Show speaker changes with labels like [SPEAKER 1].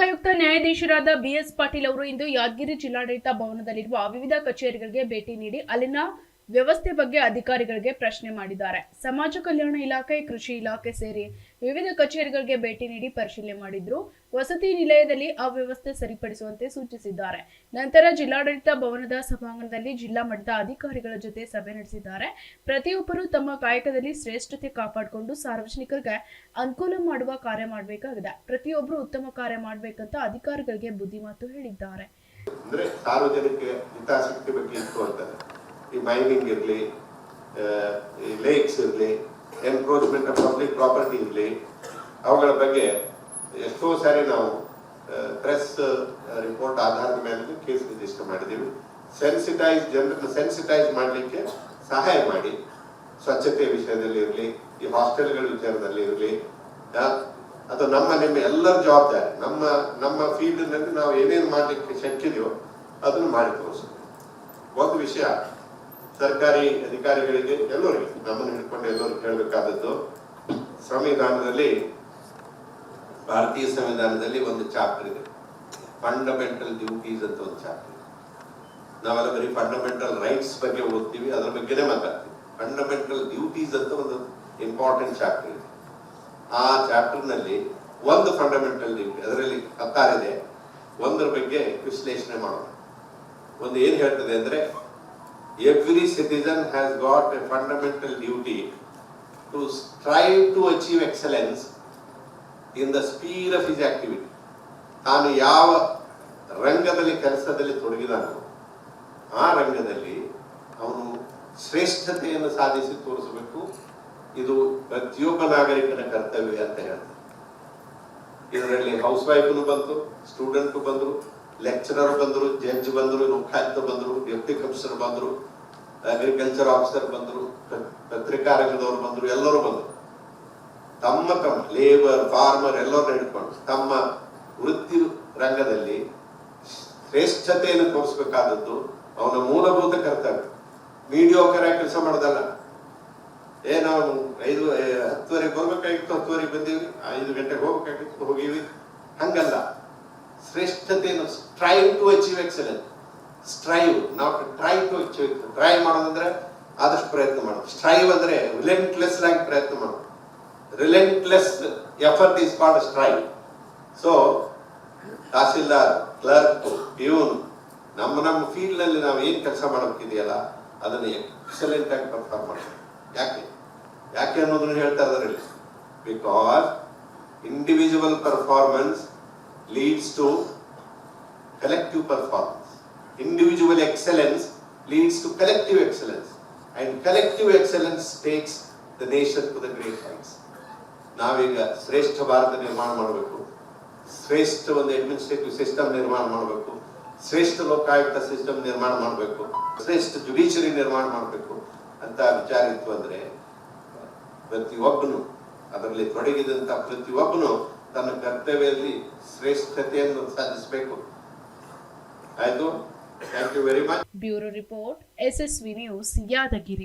[SPEAKER 1] ನಿವೃತ್ತ ನ್ಯಾಯಾಧೀಶರಾದ ಬಿಎಸ್ ಪಾಟೀಲ್ ಅವರು ಇಂದು ಯಾದಗಿರಿ ಜಿಲ್ಲಾಡಳಿತ ಭವನದಲ್ಲಿರುವ ವಿವಿಧ ಕಚೇರಿಗಳಿಗೆ ಭೇಟಿ ನೀಡಿ ಅಲ್ಲಿನ ವ್ಯವಸ್ಥೆ ಬಗ್ಗೆ ಅಧಿಕಾರಿಗಳಿಗೆ ಪ್ರಶ್ನೆ ಮಾಡಿದ್ದಾರೆ. ಸಮಾಜ ಕಲ್ಯಾಣ ಇಲಾಖೆ, ಕೃಷಿ ಇಲಾಖೆ ಸೇರಿ ವಿವಿಧ ಕಚೇರಿಗಳಿಗೆ ಭೇಟಿ ನೀಡಿ ಪರಿಶೀಲನೆ ಮಾಡಿದ್ರು. ವಸತಿ ನಿಲಯದಲ್ಲಿ ಅವ್ಯವಸ್ಥೆ ಸರಿಪಡಿಸುವಂತೆ ಸೂಚಿಸಿದ್ದಾರೆ. ನಂತರ ಜಿಲ್ಲಾಡಳಿತ ಭವನದ ಸಭಾಂಗಣದಲ್ಲಿ ಜಿಲ್ಲಾ ಮಟ್ಟದ ಅಧಿಕಾರಿಗಳ ಜೊತೆ ಸಭೆ ನಡೆಸಿದ್ದಾರೆ. ಪ್ರತಿಯೊಬ್ಬರು ತಮ್ಮ ಕಾಯಕದಲ್ಲಿ ಶ್ರೇಷ್ಠತೆ ಕಾಪಾಡಿಕೊಂಡು ಸಾರ್ವಜನಿಕರಿಗೆ ಅನುಕೂಲ ಮಾಡುವ ಕಾರ್ಯ ಮಾಡಬೇಕಾಗಿದೆ. ಪ್ರತಿಯೊಬ್ಬರು ಉತ್ತಮ ಕಾರ್ಯ ಮಾಡಬೇಕಂತ ಅಧಿಕಾರಿಗಳಿಗೆ ಬುದ್ಧಿಮಾತು ಹೇಳಿದ್ದಾರೆ.
[SPEAKER 2] ಈ ಮೈನಿಂಗ್ ಇರಲಿ ಈ ಲೇಕ್ಸ್ ಇರಲಿ ಎನ್ಕ್ರೋಚ್ಮೆಂಟ್ ಆಫ್ ಪಬ್ಲಿಕ್ ಪ್ರಾಪರ್ಟಿ ಇರಲಿ, ಅವುಗಳ ಬಗ್ಗೆ ಎಷ್ಟೋ ಸಾರಿ ನಾವು ಪ್ರೆಸ್ ರಿಪೋರ್ಟ್ ಆಧಾರದ ಮೇಲೆ ಕೇಸ್ ರಿಜಿಸ್ಟರ್ ಮಾಡಿದ್ದೀವಿ. ಸೆನ್ಸಿಟೈಸ್ ಜನರನ್ನು ಸೆನ್ಸಿಟೈಸ್ ಮಾಡಲಿಕ್ಕೆ ಸಹಾಯ ಮಾಡಿ. ಸ್ವಚ್ಛತೆ ವಿಷಯದಲ್ಲಿ ಇರಲಿ, ಈ ಹಾಸ್ಟೆಲ್ಗಳ ವಿಚಾರದಲ್ಲಿ ಇರಲಿ ಅದು ನಮ್ಮ ನಿಮ್ಮ ಎಲ್ಲರ ಜವಾಬ್ದಾರಿ. ನಮ್ಮ ನಮ್ಮ ಫೀಲ್ಡ್ನಲ್ಲಿ ನಾವು ಏನೇನು ಮಾಡಲಿಕ್ಕೆ ಶಕ್ಯ ಇದೆಯೋ ಅದನ್ನು ಮಾಡಿ ತೋರಿಸ್ಬೇಕು ಒಂದು ವಿಷಯ ಸರ್ಕಾರಿ ಅಧಿಕಾರಿಗಳಿಗೆ ಎಲ್ಲರಿಗೆ ನಮ್ಮನ್ನು ಹಿಡ್ಕೊಂಡು ಎಲ್ಲರೂ ಹೇಳಬೇಕಾದದ್ದು ಸಂವಿಧಾನದಲ್ಲಿ, ಭಾರತೀಯ ಸಂವಿಧಾನದಲ್ಲಿ ಒಂದು ಚಾಪ್ಟರ್ ಇದೆ. ಫಂಡಮೆಂಟಲ್ ಡ್ಯೂಟೀಸ್ ಅಂತ ಒಂದು ಚಾಪ್ಟರ್ ಇದೆ. ನಾವೆಲ್ಲ ಬರೀ ಫಂಡಮೆಂಟಲ್ ರೈಟ್ಸ್ ಬಗ್ಗೆ ಓದ್ತೀವಿ, ಅದರ ಬಗ್ಗೆನೇ ಮಾತಾಡ್ತೀವಿ. ಫಂಡಮೆಂಟಲ್ ಡ್ಯೂಟೀಸ್ ಅಂತ ಒಂದು ಇಂಪಾರ್ಟೆಂಟ್ ಚಾಪ್ಟರ್ ಇದೆ. ಆ ಚಾಪ್ಟರ್ನಲ್ಲಿ ಒಂದು ಫಂಡಮೆಂಟಲ್ ಡ್ಯೂಟಿ ಅದರಲ್ಲಿ ಹತ್ತಾರಿದೆ ಒಂದರ ಬಗ್ಗೆ ವಿಶ್ಲೇಷಣೆ ಮಾಡೋಣ. ಒಂದು ಏನು ಹೇಳ್ತದೆ ಅಂದ್ರೆ every citizen has got a fundamental duty to strive to achieve excellence in the speed of his activity ತಾನು ಯಾವ ರಂಗದಲ್ಲಿ, ಕೆಲಸದಲ್ಲಿ ತೊಡಗಿದಾನೋ, ಆ ರಂಗದಲ್ಲಿ ಅವನು ಶ್ರೇಷ್ಠತೆಯನ್ನು ಸಾಧಿಸಿ ತೋರಿಸಬೇಕು. ಇದು ಪ್ರತಿಯೊಬ್ಬ ನಾಗರಿಕನ ಕರ್ತವ್ಯ ಅಂತ ಹೇಳ್ತಾರೆ. ಇದರಲ್ಲಿ ಹೌಸ್ ವೈಫ್ನು ಬಂತು ಸ್ಟೂಡೆಂಟು ಬಂದ್ರು ಲೆಕ್ಚರರ್ ಬಂದರು ಜಡ್ಜ್ ಬಂದರು, ಮುಖ್ಯಾಂತ ಬಂದರು ಡೆಪ್ಟಿ ಕಮಿಷನರ್ ಬಂದರು ಅಗ್ರಿಕಲ್ಚರ್ ಆಫೀಸರ್ ಬಂದರು ಪತ್ರಿಕಾ ರಂಗದವರು ಬಂದರು, ಎಲ್ಲರೂ ಬಂದರು. ತಮ್ಮ ತಮ್ಮ ಲೇಬರ್ ಫಾರ್ಮರ್ ಎಲ್ಲರೂ ಹಿಡ್ಕೊಂಡು ತಮ್ಮ ವೃತ್ತಿ ರಂಗದಲ್ಲಿ ಶ್ರೇಷ್ಠತೆಯನ್ನು ತೋರಿಸಬೇಕಾದದ್ದು ಅವನ ಮೂಲಭೂತ ಕರ್ತವ್ಯ. ಮೀಡಿಯೋಕರ ಕೆಲಸ ಮಾಡ್ದಲ್ಲ. ಏ ನಾವು ಐದು, ಹತ್ತುವರೆಗೆ ಬರ್ಬೇಕಾಗಿತ್ತು, ಹತ್ತುವರೆಗೆ ಬಂದೀವಿ, ಐದು ಗಂಟೆಗೆ ಹೋಗ್ಬೇಕಾಗಿತ್ತು, ಹೋಗಿವಿ. ಹಂಗಲ್ಲ. ಶ್ರೇಷ್ಠತೆಯನ್ನು strive to achieve excellence strive ನಾವು ಟ್ರೈ ಟು ಅಚೀವ್ ಟ್ರೈ ಮಾಡೋದಂದ್ರೆ ಆದಷ್ಟು ಪ್ರಯತ್ನ ಮಾಡೋದು. ಸ್ಟ್ರೈವ್ ಅಂದ್ರೆ ರಿಲೆಂಟ್ಲೆಸ್ ಆಗಿ ಪ್ರಯತ್ನ ಮಾಡೋದು. Relentless effort is called strive so tahsildar clerk peon ನಮ್ಮ ನಮ್ಮ ಫೀಲ್ಡ್ನಲ್ಲಿ ನಾವು ಏನ್ ಕೆಲಸ ಮಾಡಬೇಕಿದೆಯಲ್ಲ, ಅದನ್ನ ಎಕ್ಸಲೆಂಟ್ ಆಗಿ ಪರ್ಫಾರ್ಮ್ ಮಾಡ್ತೀವಿ. ಯಾಕೆ? ಯಾಕೆ ಅನ್ನೋದನ್ನ ಹೇಳ್ತಾ ಇದಾರೆ because individual performance leads to collective performance. Individual excellence leads to collective excellence. And collective excellence takes the nation to the great heights. ನಾವೀಗ ಶ್ರೇಷ್ಠ ಭಾರತ ನಿರ್ಮಾಣ ಮಾಡಬೇಕು ಶ್ರೇಷ್ಠ ಒಂದು ಅಡ್ಮಿನಿಸ್ಟ್ರೇಟಿವ್ ಸಿಸ್ಟಮ್ ನಿರ್ಮಾಣ ಮಾಡಬೇಕು ಶ್ರೇಷ್ಠ ಲೋಕಾಯುಕ್ತ ಸಿಸ್ಟಮ್ ನಿರ್ಮಾಣ ಮಾಡಬೇಕು ಶ್ರೇಷ್ಠ ಜುಡಿಷರಿ ನಿರ್ಮಾಣ ಮಾಡಬೇಕು ಅಂತ ವಿಚಾರ ಇತ್ತು ಅಂದರೆ ಪ್ರತಿಯೊಬ್ಬನು ಅದರಲ್ಲಿ ತೊಡಗಿದಂಥ ಪ್ರತಿಯೊಬ್ಬನು ತನ್ನ ಕರ್ತವ್ಯದಲ್ಲಿ ಶ್ರೇಷ್ಠತೆಯನ್ನು ಸಾಧಿಸಬೇಕು. ಆಯ್ತು. Thank you very much
[SPEAKER 1] bureau report SSV news Yadgiri.